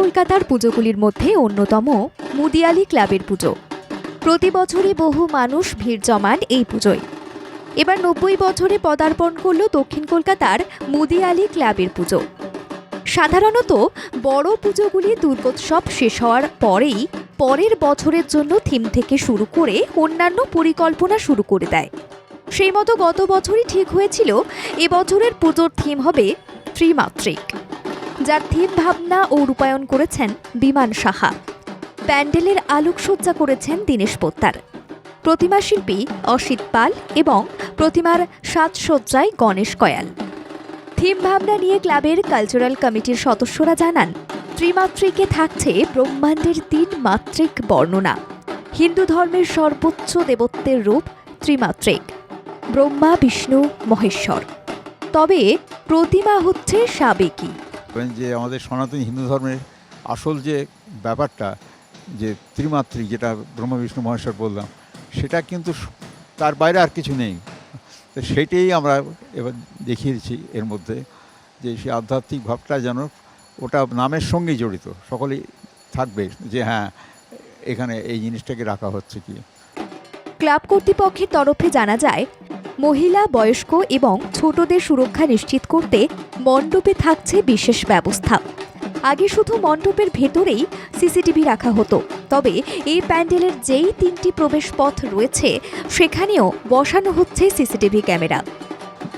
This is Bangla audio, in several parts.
কলকাতার পুজোগুলির মধ্যে অন্যতম মুদিয়ালি ক্লাবের পুজো। প্রতি বছরই বহু মানুষ ভিড় জমান এই পুজোয়। এবার নব্বই বছরে পদার্পণ করল দক্ষিণ কলকাতার মুদিয়ালি ক্লাবের পুজো। সাধারণত বড় পুজোগুলি দুর্গোৎসব শেষ হওয়ার পরেই পরের বছরের জন্য থিম থেকে শুরু করে অন্যান্য পরিকল্পনা শুরু করে দেয়। সেই মতো গত বছরই ঠিক হয়েছিল এবছরের পুজোর থিম হবে ত্রিমাত্রিক। যার থিম ভাবনা ও রূপায়ণ করেছেন বিমান সাহা। প্যান্ডেলের আলোকসজ্জা করেছেন দীনেশ পোত্তার প্রতিমা শিল্পী অসিত পাল এবং প্রতিমার সাজসজ্জায় গণেশ কয়াল। থিম ভাবনা নিয়ে ক্লাবের কালচারাল কমিটির সদস্যরা জানান, ত্রিমাত্রিকে থাকছে ব্রহ্মাণ্ডের তিন মাত্রিক বর্ণনা। হিন্দু ধর্মের সর্বোচ্চ দেবত্বের রূপ ত্রিমাত্রিক। ব্রহ্মা, বিষ্ণু, মহেশ্বর। তবে প্রতিমা হচ্ছে সাবেকি। বলেন যে আমাদের সনাতন হিন্দু ধর্মের আসল যে ব্যাপারটা, যে ত্রিমাত্রিক যেটা ব্রহ্ম, বিষ্ণু, মহেশ্বর বললাম, সেটা কিন্তু তার বাইরে আর কিছু নেই। তো সেটাই আমরা এবার দেখিয়েছি এর মধ্যে যে সেই আধ্যাত্মিক ভাবটা যেন ওটা নামের সঙ্গেই জড়িত। সকলেই থাকবে যে হ্যাঁ এখানে এই জিনিসটাকে রাখা হচ্ছে কি। ক্লাব কর্তৃপক্ষের তরফে জানা যায় মহিলা, বয়স্ক এবং ছোটদের সুরক্ষা নিশ্চিত করতে মণ্ডপে থাকছে বিশেষ ব্যবস্থা। আগে শুধু মণ্ডপের ভেতরেই সিসিটিভি রাখা হতো, তবে এই প্যান্ডেলের যেই তিনটি প্রবেশপথ রয়েছে, সেখানেও বসানো হচ্ছে সিসিটিভি ক্যামেরা।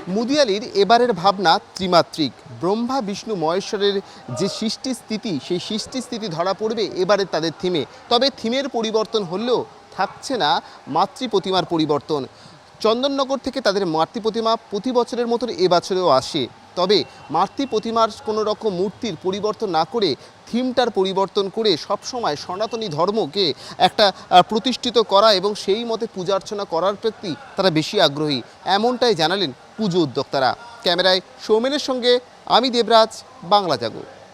মুদিয়ালির এবারের ভাবনা ত্রিমাত্রিক। ব্রহ্মা, বিষ্ণু, মহেশ্বরের যে সৃষ্টি স্থিতি সেই সৃষ্টি স্থিতি ধরা পড়বে এবারে তাদের থিমে। তবে থিমের পরিবর্তন হলেও থাকছে না মাতৃ প্রতিমার পরিবর্তন। চন্দননগর থেকে তাদের মাতৃ প্রতিমা প্রতি বছরের মতন এবছরেও আসে। তবে মাতৃ প্রতিমার কোনো রকম মূর্তির পরিবর্তন না করে থিমটার পরিবর্তন করে সবসময় সনাতনী ধর্মকে একটা প্রতিষ্ঠিত করা এবং সেই মতে পূজা অর্চনা করার প্রতি তারা বেশি আগ্রহী। এমনটাই জানালেন পুজো উদ্যোক্তারা। ক্যামেরায় সৌমেনের সঙ্গে আমি দেবরাজ, বাংলা জাগো।